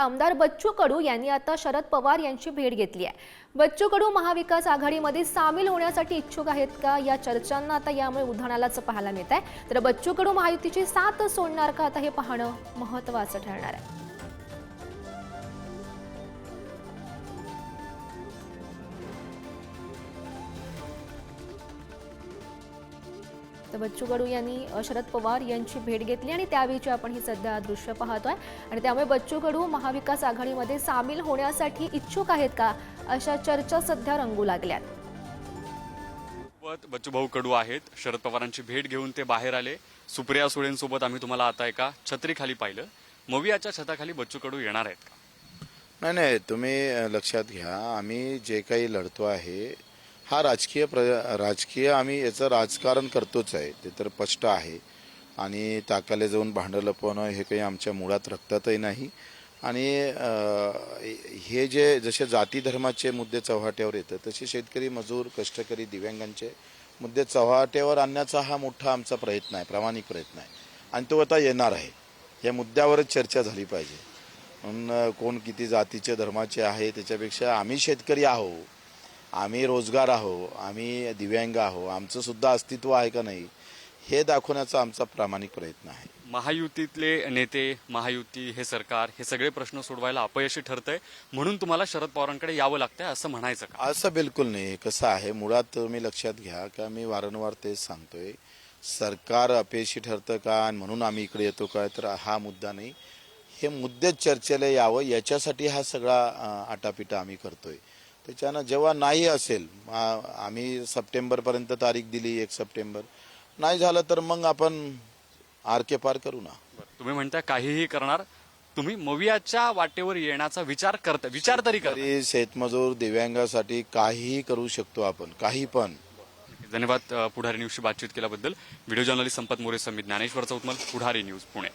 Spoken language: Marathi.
आमदार बच्चू कडू यांनी आता शरद पवार यांची भेट घेतली आहे. बच्चू कडू महाविकास आघाडीमध्ये सामील होण्यासाठी इच्छुक आहेत का? या चर्चांना आता यामुळे उधाणालाच पाहायला मिळत आहे तर बच्चू कडू महायुतीची साथ सोडणार का? आता हे पाहणं महत्त्वाचं ठरणार आहे. तर बच्चू कडू यांनी शरद पवार यांची भेट घेतली आणि त्यावेळीची आपण ही सध्या दृश्य पाहतोय. आणि त्यामुळे बच्चू कडू महाविकास आघाडीमध्ये सामील होण्यासाठी इच्छुक आहेत का? अशा चर्चा सध्या रंगू लागल्यात. सोबत बच्चूभाऊ कडू आहेत. शरद पवारांची भेट घेऊन ते बाहेर आले. सुप्रिया सुळेंसोबत आम्ही तुम्हाला आता एका छत्रीखाली पाहिलं. मवियाच्या छताखाली बच्चू कडू येणार आहेत का? नाही नाही तुम्ही लक्षात घ्या. आम्ही जे काही लढतो आहे हा राजकीय प्र राजकीय आम्ही याचं राजकारण करतोच आहे. ते तर स्पष्ट आहे. आणि ताकाले जाऊन भांडं लपवणं हे काही आमच्या मुळात रक्तातही नाही. आणि हे जे जसे जाती धर्माचे मुद्दे चव्हाट्यावर येतं तसे शेतकरी मजूर कष्टकरी दिव्यांगांचे मुद्दे चव्हाट्यावर आणण्याचा हा मोठा आमचा प्रयत्न आहे प्रामाणिक प्रयत्न आहे. आणि तो आता येणार आहे. या मुद्द्यावरच चर्चा झाली पाहिजे. म्हणून कोण किती जातीचे धर्माचे आहे त्याच्यापेक्षा आम्ही शेतकरी आहो आम्ही रोजगार आहो आम्ही दिव्यांग आहो आमचं सुद्धा अस्तित्व आहे का नाही हे दाखवण्याचा आमचा प्रामाणिक प्रयत्न आहे. महायुतीतले नेते महायुती हे सरकार हे सगळे प्रश्न सोडवायला अपयशी ठरतंय. म्हणून तुम्हाला शरद पवारांकडे यावं लागतंय असं म्हणायचं का? असं बिलकुल नाही. कसं आहे मुळात तुम्ही लक्षात घ्या का मी वारंवार तेच सांगतोय. सरकार अपयशी ठरतं का आणि म्हणून आम्ही इकडे येतो का तर हा मुद्दा नाही. हे मुद्दे चर्चेला यावं याच्यासाठी हा सगळा आटापिटा आम्ही करतोय. त्याच्यानं जेव्हा नाही असेल आम्ही सप्टेंबरपर्यंत तारीख दिली एक सप्टेंबर. नाही झालं तर मग आपण आर के पार करू ना. तुम्ही म्हणता काहीही करणार तुम्ही मवियाच्या वाटेवर येण्याचा विचार करता विचार तरी करा. शेतमजूर दिव्यांगासाठी काहीही करू शकतो आपण काही पण. धन्यवाद पुढारी न्यूजशी बातचीत केल्याबद्दल. Video journalist Sampat More Samit Dnyaneshwar Chautmal Pudhari news Pune.